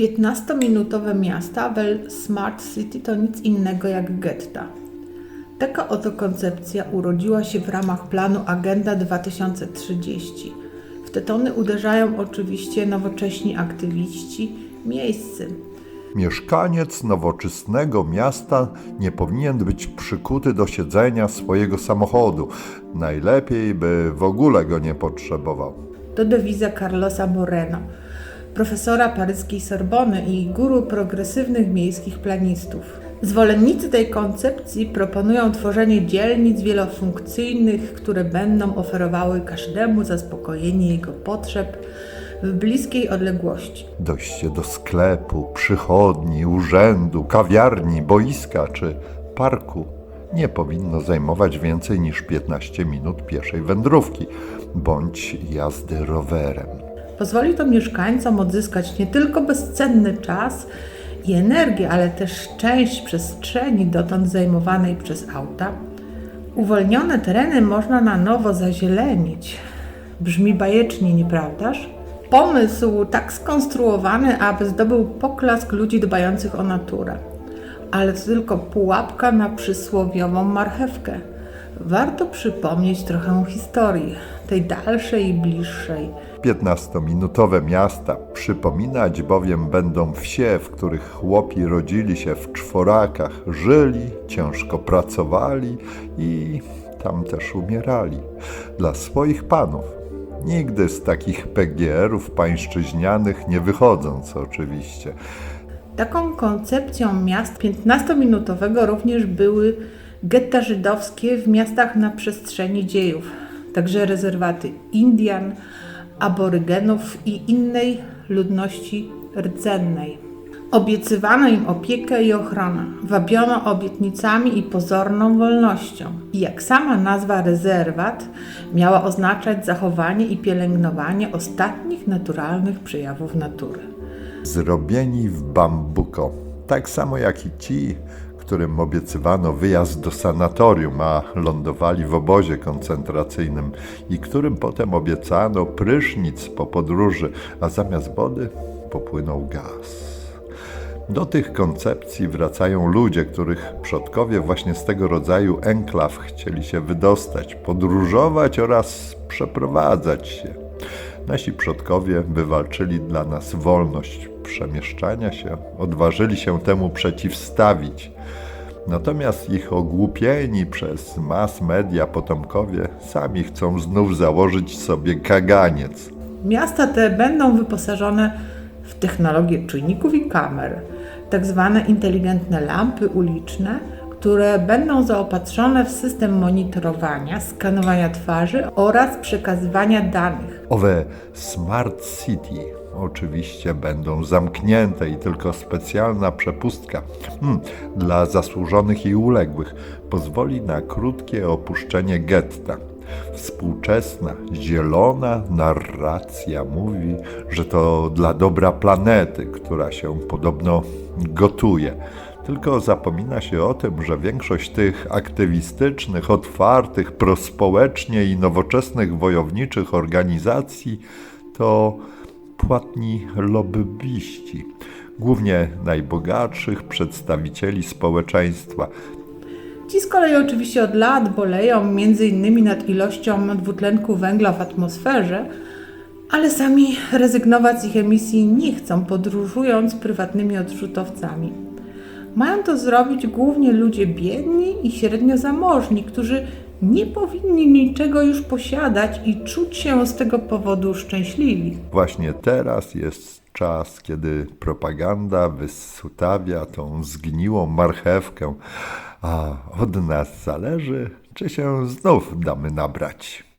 15-minutowe miasta Well Smart City to nic innego jak getta. Taka oto koncepcja urodziła się w ramach planu Agenda 2030. W te tony uderzają oczywiście nowocześni aktywiści miejscy. Mieszkaniec nowoczesnego miasta nie powinien być przykuty do siedzenia swojego samochodu. Najlepiej, by w ogóle go nie potrzebował. To dewiza Carlosa Moreno, profesora paryskiej Sorbony i guru progresywnych miejskich planistów. Zwolennicy tej koncepcji proponują tworzenie dzielnic wielofunkcyjnych, które będą oferowały każdemu zaspokojenie jego potrzeb w bliskiej odległości. Dojście do sklepu, przychodni, urzędu, kawiarni, boiska czy parku nie powinno zajmować więcej niż 15 minut pieszej wędrówki bądź jazdy rowerem. Pozwoli to mieszkańcom odzyskać nie tylko bezcenny czas i energię, ale też część przestrzeni dotąd zajmowanej przez auta. Uwolnione tereny można na nowo zazielenić. Brzmi bajecznie, nieprawdaż? Pomysł tak skonstruowany, aby zdobył poklask ludzi dbających o naturę. Ale to tylko pułapka na przysłowiową marchewkę. Warto przypomnieć trochę historii, tej dalszej i bliższej. 15-minutowe miasta przypominać bowiem będą wsie, w których chłopi rodzili się w czworakach, żyli, ciężko pracowali i tam też umierali. Dla swoich panów. Nigdy z takich PGR-ów pańszczyźnianych nie wychodząc oczywiście. Taką koncepcją miast 15-minutowego również były getta żydowskie w miastach na przestrzeni dziejów, także rezerwaty Indian, aborygenów i innej ludności rdzennej. Obiecywano im opiekę i ochronę, wabiono obietnicami i pozorną wolnością. I jak sama nazwa rezerwat miała oznaczać zachowanie i pielęgnowanie ostatnich naturalnych przejawów natury. Zrobieni w bambuko. Tak samo jak i ci, którym obiecywano wyjazd do sanatorium, a lądowali w obozie koncentracyjnym i którym potem obiecano prysznic po podróży, a zamiast wody popłynął gaz. Do tych koncepcji wracają ludzie, których przodkowie właśnie z tego rodzaju enklaw chcieli się wydostać, podróżować oraz przeprowadzać się. Nasi przodkowie wywalczyli dla nas wolność przemieszczania się, odważyli się temu przeciwstawić. Natomiast ich ogłupieni przez mass media potomkowie sami chcą znów założyć sobie kaganiec. Miasta te będą wyposażone w technologię czujników i kamer, tak zwane inteligentne lampy uliczne, które będą zaopatrzone w system monitorowania, skanowania twarzy oraz przekazywania danych. Owe Smart City oczywiście będą zamknięte i tylko specjalna przepustka hmm, dla zasłużonych i uległych pozwoli na krótkie opuszczenie getta. Współczesna, zielona narracja mówi, że to dla dobra planety, która się podobno gotuje. Tylko zapomina się o tym, że większość tych aktywistycznych, otwartych, prospołecznie i nowoczesnych wojowniczych organizacji to płatni lobbyści, głównie najbogatszych przedstawicieli społeczeństwa. Ci z kolei oczywiście od lat boleją m.in. nad ilością dwutlenku węgla w atmosferze, ale sami rezygnować z ich emisji nie chcą, podróżując prywatnymi odrzutowcami. Mają to zrobić głównie ludzie biedni i średnio zamożni, którzy nie powinni niczego już posiadać i czuć się z tego powodu szczęśliwi. Właśnie teraz jest czas, kiedy propaganda wysutawia tą zgniłą marchewkę, a od nas zależy, czy się znów damy nabrać.